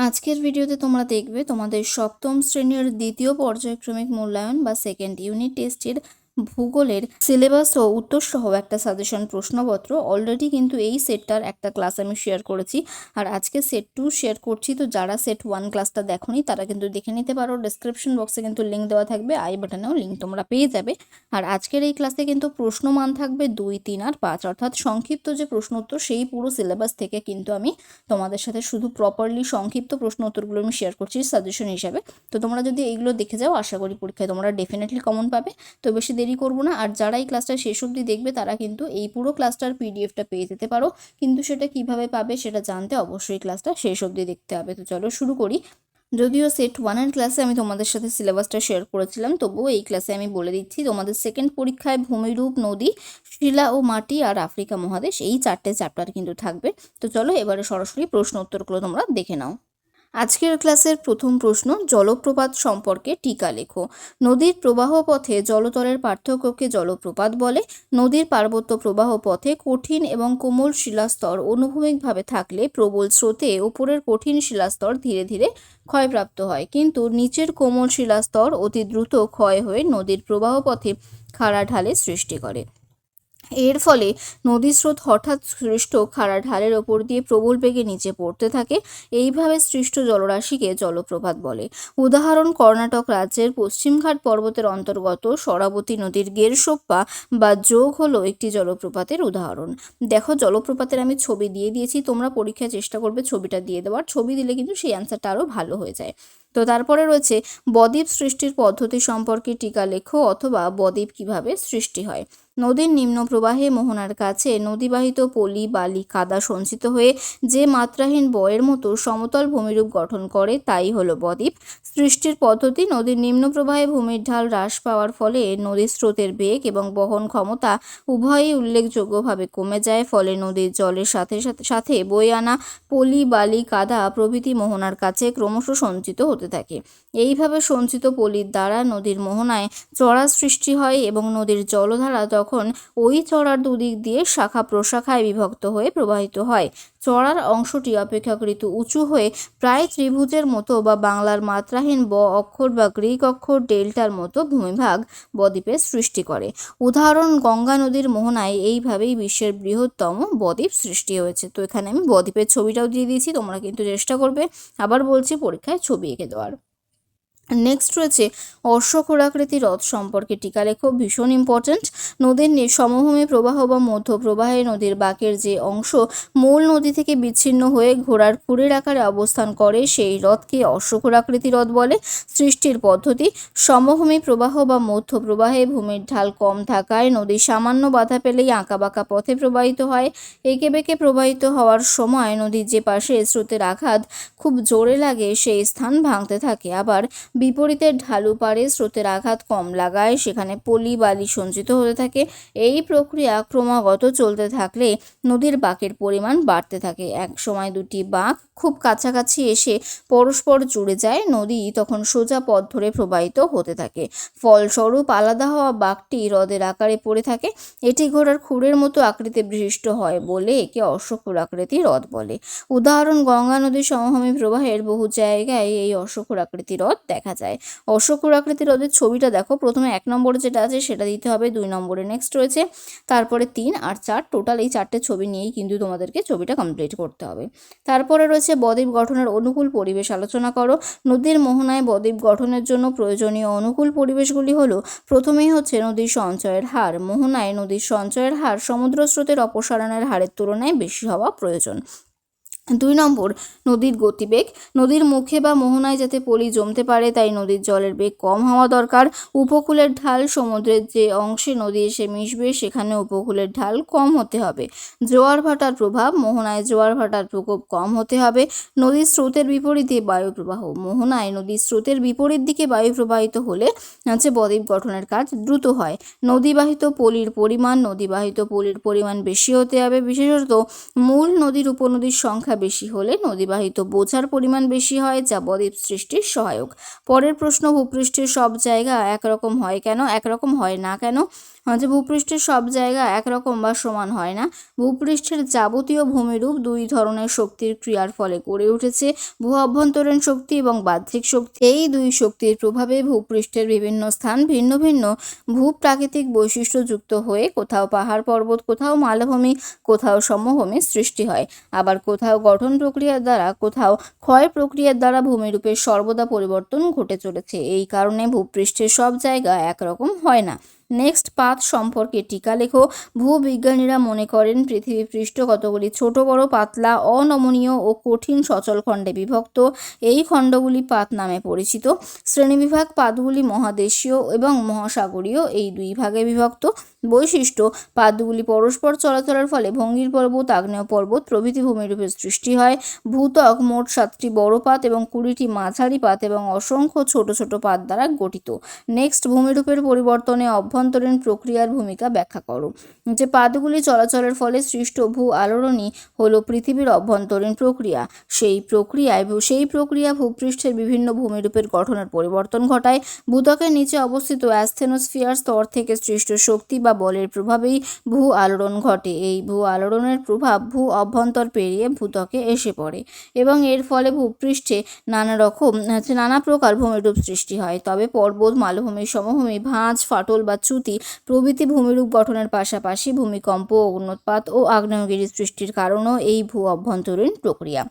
আজকের ভিডিওতে তোমরা দেখবে তোমাদের সপ্তম শ্রেণির দ্বিতীয় পর্যায়ক্রমিক মূল্যায়ন বা সেকেন্ড ইউনিট টেস্টের ভূগোলের সিলেবাস ও উত্তর সহ একটা সাজেশন প্রশ্নপত্র অলরেডি কিন্তু এই সেটটার একটা ক্লাস আমি শেয়ার করেছি। আর আজকে সেট টু শেয়ার করছি, তো যারা সেট ওয়ান ক্লাসটা দেখোনি, তারা কিন্তু দেখে নিতে পারো। ডেসক্রিপশন বক্সে কিন্তু লিঙ্ক দেওয়া থাকবে, আই বাটনেও লিঙ্ক তোমরা পেয়ে যাবে। আর আজকের এই ক্লাসে কিন্তু প্রশ্নমান থাকবে দুই, তিন আর পাঁচ। অর্থাৎ সংক্ষিপ্ত যে প্রশ্ন উত্তর সেই পুরো সিলেবাস থেকে কিন্তু আমি তোমাদের সাথে শুধু প্রপারলি সংক্ষিপ্ত প্রশ্ন উত্তরগুলো আমি শেয়ার করছি সাজেশন হিসাবে। তো তোমরা যদি এইগুলো দেখে যাও, আশা করি পরীক্ষায় তোমরা ডেফিনেটলি কমন পাবে। তো বেশি দেরি করব না। আর যারা এই ক্লাসটা শেষ অবধি দেখবে, তারা কিন্তু এই পুরো ক্লাসটার পিডিএফটা পেয়ে যেতে পারো। কিন্তু সেটা কীভাবে পাবে সেটা জানতে অবশ্যই ক্লাসটা শেষ অবধি দেখতে হবে। তো চলো শুরু করি। যদিও সেট ওয়ানের ক্লাসে আমি তোমাদের সাথে সিলেবাসটা শেয়ার করেছিলাম, তবুও এই ক্লাসে আমি বলে দিচ্ছি, তোমাদের সেকেন্ড পরীক্ষায় ভূমিরূপ, নদী, শিলা ও মাটি আর আফ্রিকা মহাদেশ, এই চারটে চ্যাপ্টার কিন্তু থাকবে। তো চলো এবারে সরাসরি প্রশ্ন উত্তরগুলো তোমরা দেখে নাও। আজকের ক্লাসের প্রথম প্রশ্ন, জলপ্রপাত সম্পর্কে টিকা লেখো। নদীর প্রবাহ পথে জলতলের পার্থক্যকে জলপ্রপাত বলে। নদীর পার্বত্য প্রবাহ পথে কঠিন এবং কোমল শিলাস্তর অনুভূমিকভাবে থাকলে প্রবল স্রোতে ওপরের কঠিন শিলাস্তর ধীরে ধীরে ক্ষয়প্রাপ্ত হয়। কিন্তু নিচের কোমল শিলাস্তর অতি দ্রুত ক্ষয় হয়ে নদীর প্রবাহ পথে খাড়া ঢালে সৃষ্টি করে। এর ফলে নদী স্রোত হঠাৎ সৃষ্ট খাড়া ঢালের ওপর দিয়ে প্রবল বেগে নিচে পড়তে থাকে। এইভাবে সৃষ্ট জলরাশিকে জলপ্রপাত বলে। উদাহরণ, কর্ণাটক রাজ্যের পশ্চিমঘাট পর্বতের অন্তর্গত সরাবতী নদীর গেরসোপ্পা বা যোগ হলো একটি জলপ্রপাতের উদাহরণ। দেখো, জলপ্রপাতের আমি ছবি দিয়ে দিয়েছি, তোমরা পরীক্ষায় চেষ্টা করবে ছবিটা দিয়ে দেওয়ার। ছবি দিলে কিন্তু সেই অ্যান্সারটা আরও ভালো হয়ে যায়। তো তারপরে রয়েছে, বদ্বীপ সৃষ্টির পদ্ধতি সম্পর্কে টিকা লেখো অথবা বদ্বীপ কীভাবে সৃষ্টি হয়? নদীর নিম্ন প্রবাহে মোহনার কাছে নদীবাহিত পলি, বালি, কাদা সঞ্চিত হয়ে যে মাত্রাহীন বয়ের মতো সমতল ভূমিরূপ গঠন করে, তাই হলো বদ্বীপ। সৃষ্টির পদ্ধতি নদীর নিম্ন প্রবাহে ভূমির ঢাল হ্রাস পাওয়ার ফলে নদীর স্রোতের বেগ এবং বহন ক্ষমতা উভয়ই উল্লেখযোগ্যভাবে কমে যায়, ফলে নদীর জলের সাথে সাথে সাথে বয়ে আনা পলি, বালি, কাদা প্রভৃতি মোহনার কাছে ক্রমশ সঞ্চিত হতে থাকে। এইভাবে সঞ্চিত পলির দ্বারা নদীর মোহনায় চড়া সৃষ্টি হয় এবং নদীর জলধারা তখন ওই চড়ার দুদিক দিয়ে শাখা প্রশাখায় বিভক্ত হয়ে প্রবাহিত হয়। চড়ার অংশটি অপেক্ষাকৃত উঁচু হয়ে প্রায় ত্রিভুজের মতো বা বাংলার মাত্রাহীন ব অক্ষর বা গ্রিক অক্ষর ডেল্টার মতো ভূমিভাগ বদ্বীপের সৃষ্টি করে। উদাহরণ, গঙ্গা নদীর মোহনায় এইভাবেই বিশ্বের বৃহত্তম বদ্বীপ সৃষ্টি হয়েছে। তো এখানে আমি বদ্বীপের ছবিটাও দিয়ে দিয়েছি, তোমরা কিন্তু চেষ্টা করবে। আবার বলছি পরীক্ষায় ছবি এঁকে দেওয়ার। নেক্সট রয়েছে অশ্বক্ষরাকৃতি হ্রদ সম্পর্কে টিকা লেখো ভীষণ ইম্পর্ট্যান্ট নদীর সমভূমি প্রবাহ বা মধ্য প্রবাহে নদীর বাঁকের যে অংশ, মূল নদী থেকে বিচ্ছিন্ন হয়ে ঘোড়ার খুঁড়ের আকারে অবস্থান করে, সেই হ্রদকে অশ্বক্ষরাকৃতি হ্রদ বলে। সৃষ্টির পদ্ধতি, সমভূমি প্রবাহ বা মধ্য প্রবাহে ভূমির ঢাল কম থাকায় নদী সামান্য বাধা পেলেই আঁকাবাঁকা পথে প্রবাহিত হয়। এঁকে বেঁকে প্রবাহিত হওয়ার সময় নদীর যে পাশে স্রোতের আঘাত, খুব জোরে লাগে, সেই স্থান ভাঙতে থাকে। আবার বিপরীতে ঢালু পাড়ে স্রোতের আঘাত কম লাগায়, সেখানে পলি বালি সঞ্চিত হতে থাকে। এই প্রক্রিয়া ক্রমাগত চলতে থাকলে নদীর বাঁকের পরিমাণ বাড়তে থাকে। এক সময় দুটি বাঁক খুব কাছাকাছি এসে পরস্পর জুড়ে যায় নদী তখন সোজা পথ ধরে প্রবাহিত হতে থাকে। ফলস্বরূপ আলাদা হওয়া বাঘটি হ্রদের আকারে পড়ে থাকে। এটি ঘোড়ার খুঁড়ের মতো আকৃতি বিশিষ্ট হয় বলে একে অশ্বক্ষুর আকৃতি হ্রদ বলে। উদাহরণ, গঙ্গা নদীর সমভূমি প্রবাহের বহু জায়গায় এই অশ্বক্ষুর আকৃতি হ্রদ দেখা যায়। অশ্বক্ষুর আকৃতি হ্রদের ছবিটা দেখো। প্রথমে এক নম্বরে যেটা আছে সেটা দিতে হবে, দুই নম্বরে নেক্সট রয়েছে। তারপরে তিন আর চার টোটাল এই চারটে ছবি নিয়েই কিন্তু তোমাদেরকে ছবিটা কমপ্লিট করতে হবে। তারপরে রয়েছে বদ্বীপ গঠনের অনুকূল পরিবেশ আলোচনা করো। নদীর মোহনায় বদ্বীপ গঠনের জন্য প্রয়োজনীয় অনুকূল পরিবেশগুলি হলো, প্রথমেই হচ্ছে নদীর সঞ্চয়ের হার। মোহনায় নদীর সঞ্চয়ের হার সমুদ্র স্রোতের অপসারণের হারের তুলনায় বেশি হওয়া প্রয়োজন। দুই নম্বর, নদীর গতিবেগ। নদীর মুখে বা মোহনায় যাতে পলি জমতে পারে, তাই নদীর জলের বেগ কম হওয়া দরকার। উপকূলের ঢাল সমুদ্রের যে অংশে নদী এসে মিশবে, সেখানে উপকূলের ঢাল কম হতে হবে। জোয়ার ভাটার প্রভাব, মোহনায় জোয়ার ভাটার প্রকোপ কম হতে হবে। নদীর স্রোতের বিপরীতে বায়ু প্রবাহ, মোহনায় নদীর স্রোতের বিপরীত দিকে বায়ু প্রবাহিত হলে হচ্ছে বদ্বীপ গঠনের কাজ দ্রুত হয়। নদীবাহিত পলির পরিমাণ, নদীবাহিত পলির পরিমাণ বেশি হতে হবে। বিশেষত মূল নদীর উপনদীর সংখ্যা বেশি হলে নদীবাহিত বোঝার পরিমাণ বেশি হয়, যা বদ্বীপ সৃষ্টির সহায়ক। পরের প্রশ্ন, ভূপৃষ্ঠের সব জায়গা একরকম হয় কেন? একরকম হয় না কেন? যে ভূপৃষ্ঠের সব জায়গা একরকম বা সমান হয় না। ভূপৃষ্ঠের যাবতীয় ভূমিরূপ দুই ধরনের শক্তির ক্রিয়ার ফলে গড়ে উঠেছে। ভূ অভ্যন্তরীণ শক্তি এবং বাহ্যিক শক্তি। এই দুই শক্তির প্রভাবে ভূপৃষ্ঠের বিভিন্ন স্থান ভিন্ন ভিন্ন ভূ ভূপ্রাকৃতিক বৈশিষ্ট্যযুক্ত হয়ে কোথাও পাহাড় পর্বত, কোথাও মালভূমি, কোথাও সমভূমি সৃষ্টি হয়। আবার কোথাও গঠন প্রক্রিয়ার দ্বারা, কোথাও ক্ষয় প্রক্রিয়ার দ্বারা ভূমিরূপের সর্বদা পরিবর্তন ঘটে চলেছে। এই কারণে ভূপৃষ্ঠের সব জায়গা একরকম হয় না। নেক্সট পাত সম্পর্কে টিকা লেখো। ভূবিজ্ঞানীরা মনে করেন, পৃথিবী পৃষ্ঠ কতগুলি ছোট, বড়, পাতলা, অনমনীয় ও কঠিন সচল খণ্ডে বিভক্ত। এই খণ্ডগুলি পাত নামে পরিচিত। শ্রেণীবিভাগ পাতগুলি মহাদেশীয় এবং মহাসাগরীয়। এই দুই ভাগে বিভক্ত। বৈশিষ্ট্য পাতগুলি পরস্পর চলাচলের ফলে ভঙ্গির পর্বত আগ্নেয় পর্বত প্রভৃতি ভূমিরূপের সৃষ্টি হয়। ভূতক মোট সাতটি বড় পাত এবং কুড়িটি মাঝারি পাত এবং অসংখ্য ছোট ছোট পাত দ্বারা গঠিত। নেক্সট ভূমিরূপের পরিবর্তনে অভ্যন্তরীণ প্রক্রিয়ার ভূমিকা ব্যাখ্যা করো। যে পাতগুলি চলাচলের ফলে সৃষ্ট ভূ আলোড়নই হলো পৃথিবীর অভ্যন্তরীণ প্রক্রিয়া। সেই প্রক্রিয়ায় সেই প্রক্রিয়া ভূপৃষ্ঠের বিভিন্ন ভূমিরূপের গঠনের পরিবর্তন ঘটায়। ভূতকের নিচে অবস্থিত অ্যাস্থেনোস্ফিয়ার স্তর থেকে সৃষ্ট শক্তি বা বলের প্রভাবেই ভূ আলোড়ন ঘটে। এই ভূ আলোড়নের প্রভাব ভূ অভ্যন্তর পেরিয়ে ভূত্বকে এসে পড়ে এবং এর ফলে ভূপৃষ্ঠে নানা রকম নানা প্রকার ভূমিরূপ সৃষ্টি হয়। তবে পর্বত, মালভূমি সমভূমি, ভাঁজ, ফাটল বা চ্যুতি প্রভৃতি ভূমিরূপ গঠনের পাশাপাশি ভূমিকম্প অগ্নুৎপাত ও আগ্নেয়গিরি সৃষ্টির কারণও এই ভূ অভ্যন্তরীণ প্রক্রিয়া।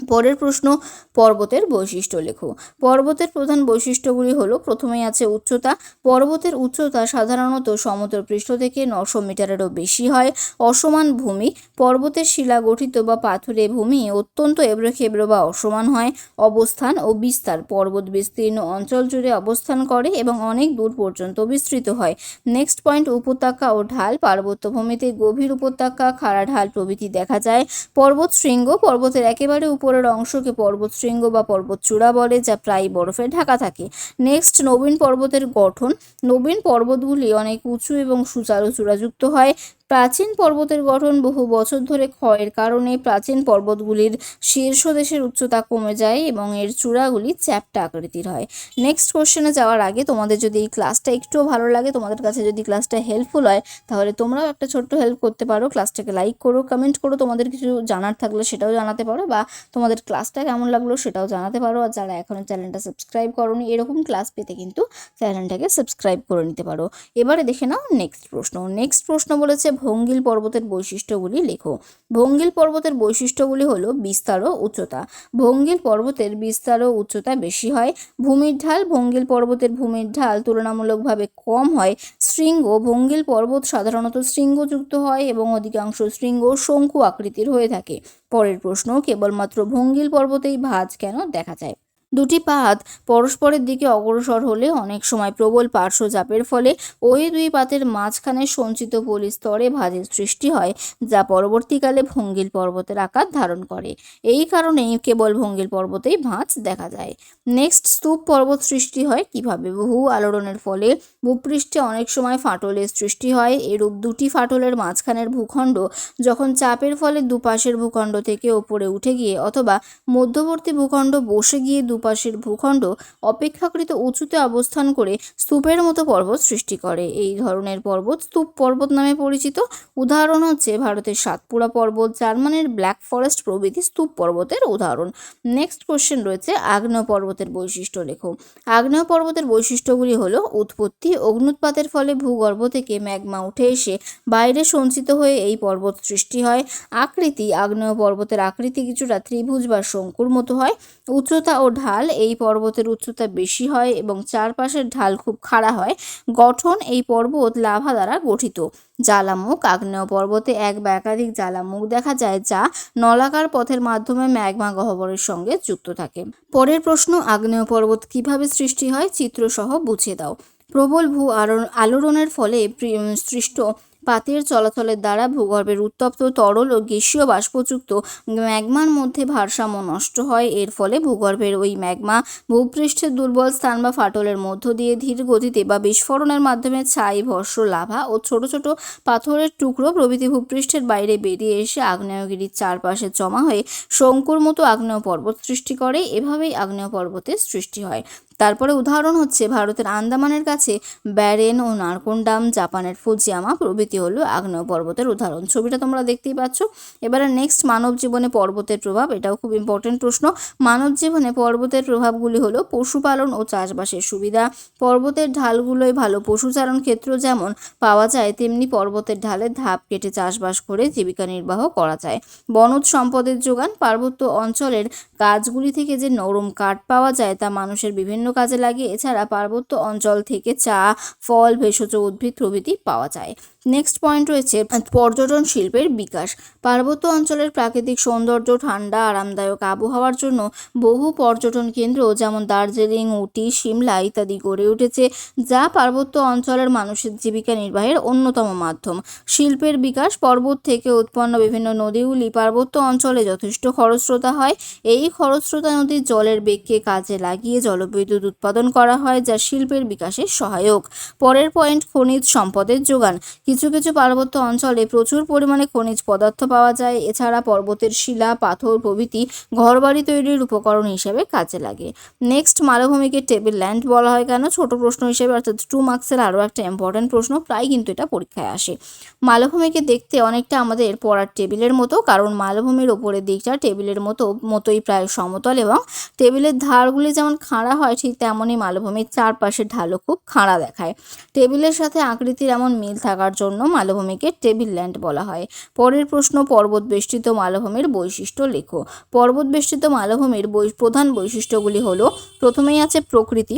পরের প্রশ্ন, পর্বতের বৈশিষ্ট্য লেখো। পর্বতের প্রধান বৈশিষ্ট্যগুলি হলো, প্রথমেই আছে উচ্চতা। পর্বতের উচ্চতা সাধারণত সমতল পৃষ্ঠ থেকে নশো মিটারেরও বেশি হয়, অসমান ভূমি। পর্বতের শিলা গঠিত বা পাথুরে ভূমি অত্যন্ত এবড়োখেবড়ো বা অসমান হয়। অবস্থান ও বিস্তার পর্বত বিস্তীর্ণ অঞ্চল জুড়ে অবস্থান করে এবং অনেক দূর পর্যন্ত বিস্তৃত হয়। নেক্সট পয়েন্ট উপত্যকা ও ঢাল। পার্বত্য ভূমিতে গভীর উপত্যকা, খাড়া ঢাল প্রভৃতি দেখা যায়। পর্বত শৃঙ্গ, পর্বতের একেবারে উপরের অংশকে পর্বত শৃঙ্গ বা পর্বত চূড়া বলে, যা প্রায় বরফে ঢাকা থাকে। নেক্সট নবীন পর্বতের গঠন। নবীন পর্বতগুলি অনেক উঁচু এবং সুচারু চূড়াযুক্ত হয়। প্রাচীন পর্বতের গঠন বহু বছর ধরে ক্ষয়ের কারণে প্রাচীন পর্বতগুলির শীর্ষদেশের উচ্চতা কমে যায় এবং এর চূড়াগুলি চ্যাপ্টা আকৃতির হয়। নেক্সট কোশ্চেনে যাওয়ার আগে তোমাদের যদি এই ক্লাসটা একটুও ভালো লাগে, তোমাদের কাছে যদি ক্লাসটা হেল্পফুল হয়, তাহলে তোমরাও একটা ছোট্ট হেল্প করতে পারো। ক্লাসটাকে লাইক করো কমেন্ট করো, তোমাদের কিছু জানার থাকলে সেটাও জানাতে পারো বা তোমাদের ক্লাসটা কেমন লাগল সেটাও জানাতে পারো। আর যারা এখনও চ্যানেলটা সাবস্ক্রাইব করোনি, এরকম ক্লাস পেতে কিন্তু চ্যানেলটাকে সাবস্ক্রাইব করে নিতে পারো। এবারে দেখে নাও নেক্সট প্রশ্ন। নেক্সট প্রশ্ন বলেছে ভঙ্গিল পর্বতের বৈশিষ্ট্যগুলি লেখো। ভঙ্গিল পর্বতের বৈশিষ্ট্যগুলি হলো বিস্তার ও উচ্চতা। ভঙ্গিল পর্বতের বিস্তার ও উচ্চতা বেশি হয়। ভূমির ঢাল ভঙ্গিল পর্বতের ভূমির ঢাল তুলনামূলকভাবে কম হয়। শৃঙ্গ ভঙ্গিল পর্বত সাধারণত শৃঙ্গযুক্ত হয় এবং অধিকাংশ শৃঙ্গ শঙ্কু আকৃতির হয়ে থাকে। পরের প্রশ্ন, কেবলমাত্র ভঙ্গিল পর্বতেই ভাঁজ কেন দেখা যায়? দুটি পাত পরস্পরের দিকে অগ্রসর হলে অনেক সময় প্রবল পার্শ্ব চাপের ফলে ওই দুই পাতের মাঝখানে সঞ্চিত পলি স্তরে ভাঁজের সৃষ্টি হয়, যা পরবর্তীকালে ভঙ্গিল পর্বতের আকার ধারণ করে। এই কারণেই কেবল ভঙ্গিল পর্বতেই ভাঁজ দেখা যায়। নেক্সট, স্তূপ পর্বত সৃষ্টি হয় কীভাবে? বহু আলোড়নের ফলে ভূপৃষ্ঠে অনেক সময় ফাটলের সৃষ্টি হয়। এরূপ দুটি ফাটলের মাঝখানের ভূখণ্ড যখন চাপের ফলে দুপাশের ভূখণ্ড থেকে ওপরে উঠে গিয়ে অথবা মধ্যবর্তী ভূখণ্ড বসে গিয়ে দুপাশের ভূখণ্ড অপেক্ষাকৃত উঁচুতে অবস্থান করে স্তূপের মতো পর্বত সৃষ্টি করে। এই ধরনের পর্বত স্তূপ পর্বত নামে পরিচিত। উদাহরণ হচ্ছে ভারতের সাতপুরা পর্বত, জার্মানির ব্ল্যাক ফরেস্ট প্রভৃতি স্তূপ পর্বতের উদাহরণ। নেক্সট কোশ্চেন রয়েছে আগ্নেয় পর্বতের বৈশিষ্ট্য লেখো। আগ্নেয় পর্বতের বৈশিষ্ট্যগুলি হলো উৎপত্তি অগ্নুৎপাতের ফলে ভূগর্ভ থেকে ম্যাগমা উঠে এসে বাইরে সঞ্চিত হয়ে এই পর্বত সৃষ্টি হয়। আকৃতি, আগ্নেয় পর্বতের আকৃতি কিছুটা ত্রিভুজ বা শঙ্কুর মতো হয়। উচ্চতা ও ঢাল এই পর্বতের উচ্চতা বেশি হয় এবং চারপাশের ঢাল খুব খাড়া হয়। গঠন এই পর্বত লাভা দ্বারা গঠিত। জ্বালামুখ, আগ্নেয় পর্বতে এক বা একাধিক জ্বালামুখ দেখা যায় যা নলাকার পথের মাধ্যমে ম্যাগমা গহ্বরের সঙ্গে যুক্ত থাকে। পরের প্রশ্ন, আগ্নেয় পর্বত কীভাবে সৃষ্টি হয়? চিত্রসহ বুঝিয়ে দাও। প্রবল ভূ আলো- আলোড়নের ফলে সৃষ্ট পাতের চলাচলের দ্বারা ভূগর্ভের উত্তপ্ত তরল ও গ্যাসীয় বাষ্পযুক্ত ম্যাগমার মধ্যে ভারসাম্য নষ্ট হয়। এর ফলে ভূগর্ভের ওই ম্যাগমা ভূপৃষ্ঠের দুর্বল স্থান বা ফাটলের মধ্য দিয়ে ধীর গতিতে বা বিস্ফোরণের মাধ্যমে ছাই ভস্ম লাভা ও ছোট ছোট পাথরের টুকরো প্রভৃতি ভূপৃষ্ঠের বাইরে বেরিয়ে এসে আগ্নেয়গিরির চারপাশে জমা হয়ে শঙ্কুর মতো আগ্নেয় পর্বত সৃষ্টি করে। এভাবেই আগ্নেয় পর্বতের সৃষ্টি হয়। তারপরে উদাহরণ হচ্ছে, ভারতের আন্দামানের কাছে ব্যারেন ও নারকোন্ডাম, জাপানের ফুজিয়ামা প্রভৃতি হলো আগ্নেয় পর্বতের উদাহরণ। ছবিটা তোমরা দেখতেই পাচ্ছ। এবারে নেক্সট মানব জীবনে পর্বতের প্রভাব, এটাও খুব ইম্পর্টেন্ট প্রশ্ন। মানব জীবনে পর্বতের প্রভাবগুলি হলো পশুপালন ও চাষবাসের সুবিধা। পর্বতের ঢালগুলোয় ভালো পশুচারণ ক্ষেত্র যেমন পাওয়া যায়, তেমনি পর্বতের ঢালে ধাপ কেটে চাষবাস করে জীবিকা নির্বাহ করা যায়। বনজ সম্পদের যোগান, পার্বত্য অঞ্চলের গাছগুলি থেকে যে নরম কাঠ পাওয়া যায় তা মানুষের বিভিন্ন কাজে লাগে এছাড়া পার্বত্য অঞ্চল থেকে চা ফল ভেষজ উদ্ভিদ প্রভৃতি পাওয়া যায়। নেক্সট পয়েন্ট রয়েছে, পর্যটন শিল্পের বিকাশ। পার্বত্য অঞ্চলের প্রাকৃতিক সৌন্দর্য, ঠান্ডা, আরামদায়ক আবহাওয়ার জন্য বহু পর্যটন কেন্দ্র, যেমন দার্জিলিং উটি সিমলা ইত্যাদি গড়ে উঠেছে, যা পার্বত্য অঞ্চলের মানুষের জীবিকা নির্বাহের অন্যতম মাধ্যম। শিল্পের বিকাশ পর্বত থেকে উৎপন্ন বিভিন্ন নদীগুলি পার্বত্য অঞ্চলে যথেষ্ট খরস্রোতা হয়। এই খরস্রোতা নদীর জলের বেগকে কাজে লাগিয়ে জলবিদ্যুৎ উৎপাদন করা হয়, যা শিল্পের বিকাশে সহায়ক। পরের পয়েন্ট খনিজ সম্পদের যোগান। কিছু কিছু পার্বত্য অঞ্চলে প্রচুর পরিমাণে খনিজ পদার্থ পাওয়া যায়। এছাড়া পর্বতের শিলা, পাথর প্রভৃতি ঘরবাড়ি তৈরির উপকরণ হিসেবে কাজে লাগে। নেক্সট মালভূমিকে টেবিল ল্যান্ড বলা হয় কেন? ছোট প্রশ্ন হিসেবে, অর্থাৎ টু মার্কসের আরও একটা ইম্পর্টেন্ট প্রশ্ন, প্রায় কিন্তু এটা পরীক্ষায় আসে। মালভূমিকে দেখতে অনেকটা আমাদের পড়ার টেবিলের মতো, কারণ মালভূমির ওপরের দিকটা টেবিলের মতো, মতোই প্রায় সমতল এবং টেবিলের ধারগুলি যেমন খাঁড়া হয়, ঠিক তেমনই মালভূমির চারপাশের ঢালও খুব খাঁড়া দেখায়। টেবিলের সাথে আকৃতির এমন মিল থাকার জন্য মালভূমিকে টেবিল ল্যান্ড বলা হয়। পরের প্রশ্ন পর্বত বেষ্টিত মালভূমির বৈশিষ্ট্য লেখো। পর্বত বেষ্টিত মালভূমির প্রধান বৈশিষ্ট্যগুলি হলো, প্রথমেই আছে প্রকৃতি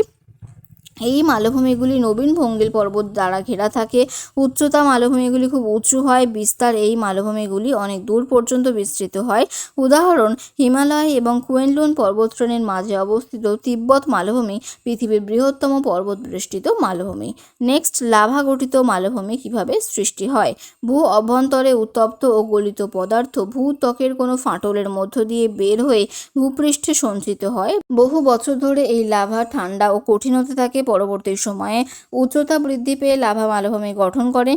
এই মালভূমিগুলি নবীন ভঙ্গিল পর্বত দ্বারা ঘেরা থাকে। উচ্চতা মালভূমিগুলি খুব উঁচু হয়, বিস্তার এই মালভূমিগুলি অনেক দূর পর্যন্ত বিস্তৃত হয়। উদাহরণ, হিমালয় এবং কুয়েনলুন পর্বতশ্রেণীর মাঝে অবস্থিত তিব্বত মালভূমি পৃথিবীর বৃহত্তম পর্বত বেষ্টিত মালভূমি। নেক্সট, লাভা গঠিত মালভূমি কীভাবে সৃষ্টি হয়? ভূ অভ্যন্তরে উত্তপ্ত ও গলিত পদার্থ ভূত্বকের কোনো ফাটলের মধ্য দিয়ে বের হয়ে ভূপৃষ্ঠে সঞ্চিত হয়। বহু বছর ধরে এই লাভা ঠান্ডা ও কঠিন হতে থাকে পরবর্তী সময়ে উচ্চতা বৃদ্ধি পেয়ে লাভা মালভূমি গঠন করে।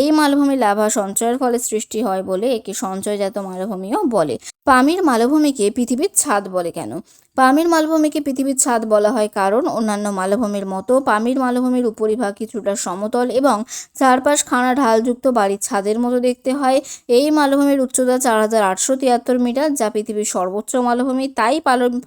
এই মালভূমি লাভা সঞ্চয়ের ফলে সৃষ্টি হয় বলে একে সঞ্চয়জাত মালভূমিও বলে। পামির মালভূমিকে পৃথিবীর ছাদ বলে কেন? পামির মালভূমিকে পৃথিবীর ছাদ বলা হয় কারণ অন্যান্য মালভূমির মতো পামির মালভূমির উপরিভাগ কিছুটা সমতল এবং চারপাশ খাড়া ঢালযুক্ত বাড়ির ছাদের মতো দেখতে হয়। এই মালভূমির উচ্চতা চার হাজার আটশো তিয়াত্তর মিটার, যা পৃথিবীর সর্বোচ্চ মালভূমি। তাই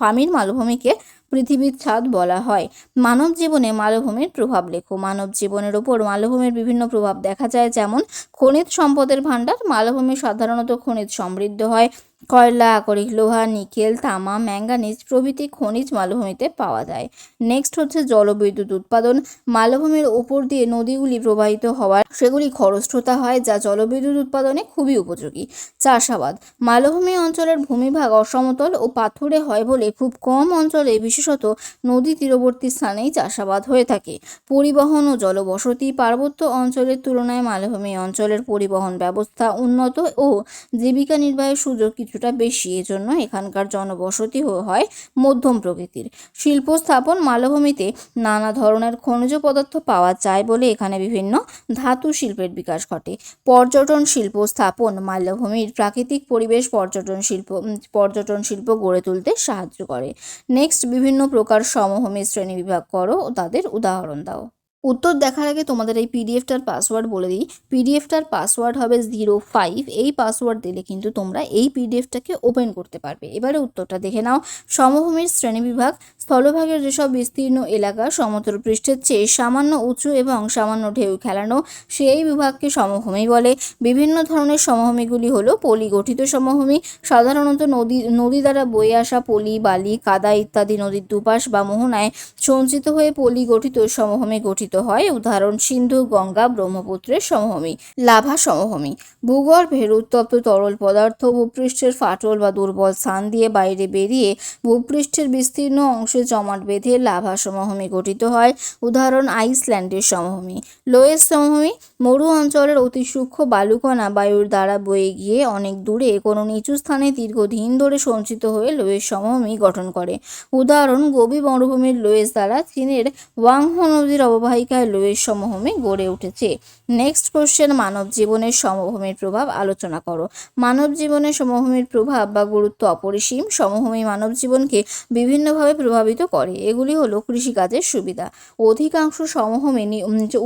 পামির মালভূমিকে পৃথিবীর ছাদ বলা হয়। মানব জীবনে মালভূমির প্রভাব লেখো। মানব জীবনের উপর মালভূমির বিভিন্ন প্রভাব দেখা যায়, যেমন খনিজ সম্পদের ভাণ্ডার। মালভূমি সাধারণত খনিজ সমৃদ্ধ হয়। কয়লা, আকরিক, লোহা, নিকেল, তামা ম্যাঙ্গানিজ প্রভৃতি খনিজ মালভূমিতে পাওয়া যায়। নেক্সট হচ্ছে জলবিদ্যুৎ উৎপাদন। মালভূমির ওপর দিয়ে নদীগুলি প্রবাহিত হওয়ার সেগুলি খরস্রোতা হয়, যা জলবিদ্যুৎ উৎপাদনে খুবই উপযোগী। চাষাবাদ। মালভূমি অঞ্চলের ভূমিভাগ অসমতল ও পাথুরে হয় বলে খুব কম অঞ্চলে, বিশেষত নদী তীরবর্তী স্থানেই চাষাবাদ হয়ে থাকে। পরিবহন ও জলবসতি পার্বত্য অঞ্চলের তুলনায় মালভূমি অঞ্চলের পরিবহন ব্যবস্থা উন্নত ও জীবিকা নির্বাহের সুযোগ কিছুটা বেশি। এজন্য এখানকার জনবসতি হয় মধ্যম প্রকৃতির। শিল্প স্থাপন মালভূমিতে নানা ধরনের খনিজ পদার্থ পাওয়া যায় বলে এখানে বিভিন্ন ধাতু শিল্পের বিকাশ ঘটে। পর্যটন শিল্প স্থাপন মালভূমির প্রাকৃতিক পরিবেশ পর্যটন শিল্প পর্যটন শিল্প গড়ে তুলতে সাহায্য করে। নেক্সট বিভিন্ন প্রকার সমভূমি শ্রেণি বিভাগ করো ও তাদের উদাহরণ দাও। উত্তর দেখার আগে তোমাদের এই পিডিএফটার পাসওয়ার্ড বলে দিই। পিডিএফটার পাসওয়ার্ড হবে জিরো ফাইভ এই পাসওয়ার্ড দিলে কিন্তু তোমরা এই পিডিএফটাকে ওপেন করতে পারবে। এবারে উত্তরটা দেখে নাও। সমভূমির শ্রেণীবিভাগ, স্থলভাগের যেসব বিস্তীর্ণ এলাকা, সমতল পৃষ্ঠের চেয়ে সামান্য উঁচু এবং সামান্য ঢেউ খেলানো, সেই বিভাগকে সমভূমি বলে। বিভিন্ন ধরনের সমভূমিগুলি হলো পলি গঠিত সমভূমি, সাধারণত নদী নদী দ্বারা বয়ে আসা পলি, বালি, কাদা ইত্যাদি নদীর দুপাশ বা মোহনায় সঞ্চিত হয়ে পলি গঠিত সমভূমি গঠিত হয়, উদাহরণ, সিন্ধু, গঙ্গা, ব্রহ্মপুত্রের সমভূমি, লাভা সমভূমি। ভূগর্ভের উত্তপ্ত তরল পদার্থ, ভূপৃষ্ঠের ফাটল বা দুর্বল স্থান দিয়ে বাইরে বেরিয়ে ভূপৃষ্ঠের বিস্তীর্ণ অংশে জমাট বেঁধে লাভা সমভূমি গঠিত হয়, উদাহরণ, আইসল্যান্ডের সমভূমি। লোয়েস সমভূমি, মরু অঞ্চলের অতি সূক্ষ্ম বালুকণা বায়ুর দ্বারা বয়ে গিয়ে অনেক দূরে কোনো নিচু স্থানে দীর্ঘদিন ধরে সঞ্চিত হয়ে লোয়েস সমভূমি গঠন করে। উদাহরণ গোবি মরুভূমির লোয়েস দ্বারা চীনের ওয়াংহ নদীর অববাহিকায় লোয়েস সমভূমি গড়ে উঠেছে। নেক্সট কোশ্চেন মানব জীবনের সমভূমির প্রভাব আলোচনা করো। মানব জীবনে সমভূমির প্রভাব বা গুরুত্ব অপরিসীম। সমভূমি মানব জীবনকে বিভিন্নভাবে প্রভাবিত করে। এগুলি হলো কৃষিকাজের সুবিধা। অধিকাংশ সমভূমি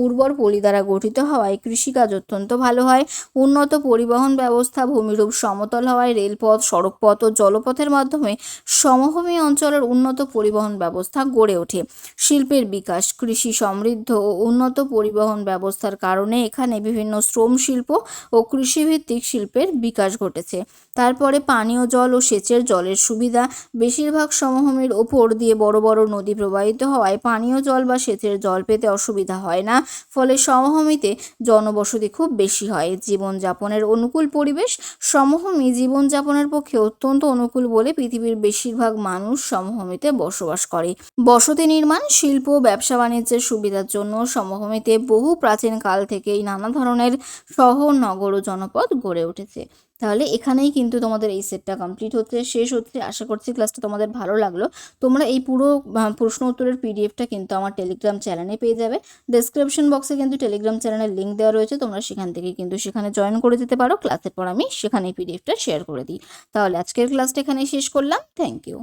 উর্বর পলি দ্বারা গঠিত হওয়ায় কৃষিকাজ অত্যন্ত ভালো হয়। উন্নত পরিবহন ব্যবস্থা, ভূমিরূপ সমতল হওয়ায় রেলপথ, সড়কপথ ও জলপথের মাধ্যমে সমভূমি অঞ্চলের উন্নত পরিবহন ব্যবস্থা গড়ে ওঠে। শিল্পের বিকাশ, কৃষি সমৃদ্ধ ও উন্নত পরিবহন ব্যবস্থার কারণে এখানে বিভিন্ন শ্রম শিল্প ও কৃষিভিত্তিক শিল্পের বিকাশ ঘটেছে। তারপরে পানীয় জল ও সেচের জলের সুবিধা বেশিরভাগ সমভূমির ওপর দিয়ে বড় বড় নদী প্রবাহিত হওয়ায় পানীয় জল বা সেচের জল পেতে অসুবিধা হয় না। ফলে সমভূমিতে জনবসতি খুব বেশি হয়। জীবনযাপনের অনুকূল পরিবেশ সমভূমি জীবনযাপনের পক্ষে অত্যন্ত অনুকূল বলে পৃথিবীর বেশিরভাগ মানুষ সমভূমিতে বসবাস করে। বসতি নির্মাণ, শিল্প ব্যবসা বাণিজ্যের সুবিধার জন্য সমভূমিতে বহু প্রাচীন কাল থেকেই নানা ধরনের শহর, নগর ও জনপদ গড়ে উঠেছে। তাহলে এখানেই কিন্তু তোমাদের এই সেটটা কমপ্লিট হচ্ছে, শেষ হচ্ছে। আশা করছি ক্লাসটা তোমাদের ভালো লাগল। তোমরা এই পুরো প্রশ্ন উত্তরের পিডিএফটা কিন্তু আমার টেলিগ্রাম চ্যানেলে পেয়ে যাবে। ডেসক্রিপশন বক্সে কিন্তু টেলিগ্রাম চ্যানেলের লিঙ্ক দেওয়া রয়েছে। তোমরা সেখান থেকে কিন্তু সেখানে জয়েন করে দিতে পারো। ক্লাসের পর আমি সেখানে পিডিএফটা শেয়ার করে দিই। তাহলে আজকের ক্লাসটা এখানেই শেষ করলাম। Thank you